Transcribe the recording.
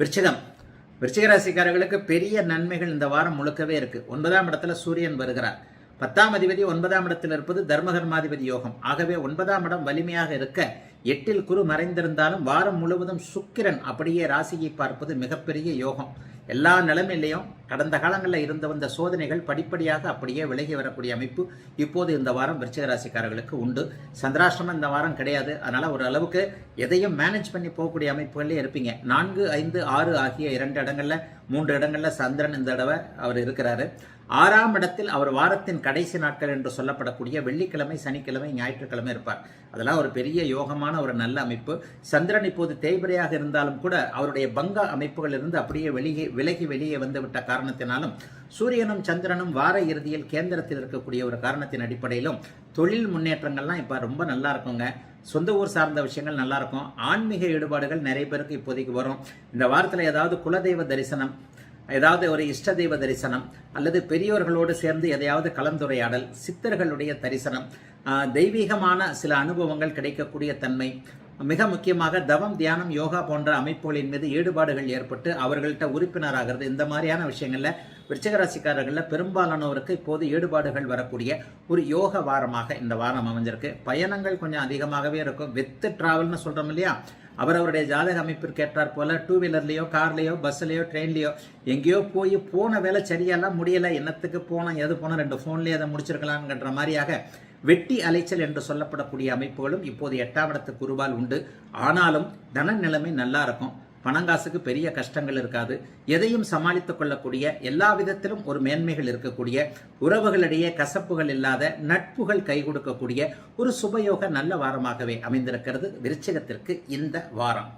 விருச்சிகம். விருச்சிகராசிக்காரர்களுக்கு பெரிய நன்மைகள் இந்த வாரம் முழுக்கவே இருக்கு. ஒன்பதாம் இடத்துல சூரியன் வருகிறார். பத்தாம் அதிபதி ஒன்பதாம் இடத்தில் இருப்பது தர்மகர்மாதிபதி யோகம். ஆகவே ஒன்பதாம் இடம் வலிமையாக இருக்க எட்டில் குரு மறைந்திருந்தாலும் வாரம் முழுவதும் சுக்கிரன் அப்படியே ராசியை பார்ப்பது மிகப்பெரிய யோகம். எல்லா நிலைமையிலையும் கடந்த காலங்களில் இருந்து வந்த சோதனைகள் படிப்படியாக அப்படியே விலகி வரக்கூடிய அமைப்பு இப்போது இந்த வாரம் விருச்சிகராசிக்காரர்களுக்கு உண்டு. சந்திராஷ்டிரமம் இந்த வாரம் கிடையாது. அதனால் ஒரு அளவுக்கு எதையும் மேனேஜ் பண்ணி போகக்கூடிய அமைப்புகளே இருப்பீங்க. நான்கு ஐந்து ஆறு ஆகிய இரண்டு இடங்களில் மூன்று இடங்களில் சந்திரன் இந்த தடவை அவர் இருக்கிறாரு. ஆறாம் இடத்தில் அவர் வாரத்தின் கடைசி நாட்கள் என்று சொல்லப்படக்கூடிய வெள்ளிக்கிழமை சனிக்கிழமை ஞாயிற்றுக்கிழமை இருப்பார். அதெல்லாம் ஒரு பெரிய யோகமான ஒரு நல்ல அமைப்பு. சந்திரன் இப்போது தேய்பிரையாக இருந்தாலும் கூட அவருடைய பங்க அமைப்புகள் இருந்து அப்படியே வெளியே விலகி வெளியே வந்துவிட்ட காரணத்தினாலும் சூரியனும் சந்திரனும் வார இறுதியில் கேந்திரத்தில் இருக்கக்கூடிய ஒரு காரணத்தின் அடிப்படையிலும் தொழில் முன்னேற்றங்கள்லாம் இப்போ ரொம்ப நல்லா இருக்குங்க. சொந்த ஊர் சார்ந்த விஷயங்கள் நல்லா இருக்கும். ஆன்மீக ஈடுபாடுகள் நிறைய பேருக்கு இப்போதைக்கு வரும். இந்த வாரத்தில் ஏதாவது குலதெய்வ தரிசனம் ஏதாவது ஒரு இஷ்ட தெய்வ தரிசனம் அல்லது பெரியோர்களோடு சேர்ந்து எதையாவது கலந்துரையாடல் சித்தர்களுடைய தரிசனம் தெய்வீகமான சில அனுபவங்கள் கிடைக்கக்கூடிய தன்மை மிக முக்கியமாக தவம் தியானம் யோகா போன்ற அமைப்புகளின் மீது ஈடுபாடுகள் ஏற்பட்டு அவர்கள்ட்ட உறுப்பினராகிறது. இந்த மாதிரியான விஷயங்களில் விருச்சிகராசிக்காரர்களில் பெரும்பாலானவருக்கு பெரும்பாலானோருக்கு இப்போது ஈடுபாடுகள் வரக்கூடிய ஒரு யோக வாரமாக இந்த வாரம் அமைஞ்சிருக்கு. பயணங்கள் கொஞ்சம் அதிகமாகவே இருக்கும். வித்து டிராவல்னு சொல்கிறோம் இல்லையா? அவரவருடைய ஜாதக அமைப்பிற்கேற்றார் போல் போல டூ வீலர்லேயோ கார்லேயோ பஸ்ஸுலேயோ ட்ரெயின்லேயோ எங்கேயோ போய் போன வேலை சரியெல்லாம் முடியலை என்னத்துக்கு போனோம் எது போனோம் ரெண்டு ஃபோன்லேயே அதை முடிச்சிருக்கலாம்ன்ற மாதிரியாக வெட்டி அலைச்சல் என்று சொல்லப்படக்கூடிய அமைப்புகளும் இப்போது எட்டாம் இடத்து குருவால் உண்டு. ஆனாலும் தன நிலைமை நல்லா இருக்கும். பணங்காசுக்கு பெரிய கஷ்டங்கள் இருக்காது. எதையும் சமாளித்துக் கொள்ளக்கூடிய எல்லா விதத்திலும் ஒரு மேன்மைகள் இருக்கக்கூடிய உறவுகளிடையே கசப்புகள் இல்லாத நட்புகள் கை கொடுக்கக்கூடிய ஒரு சுபயோக நல்ல வாரமாகவே அமைந்திருக்கிறது விருச்சகத்திற்கு இந்த வாரம்.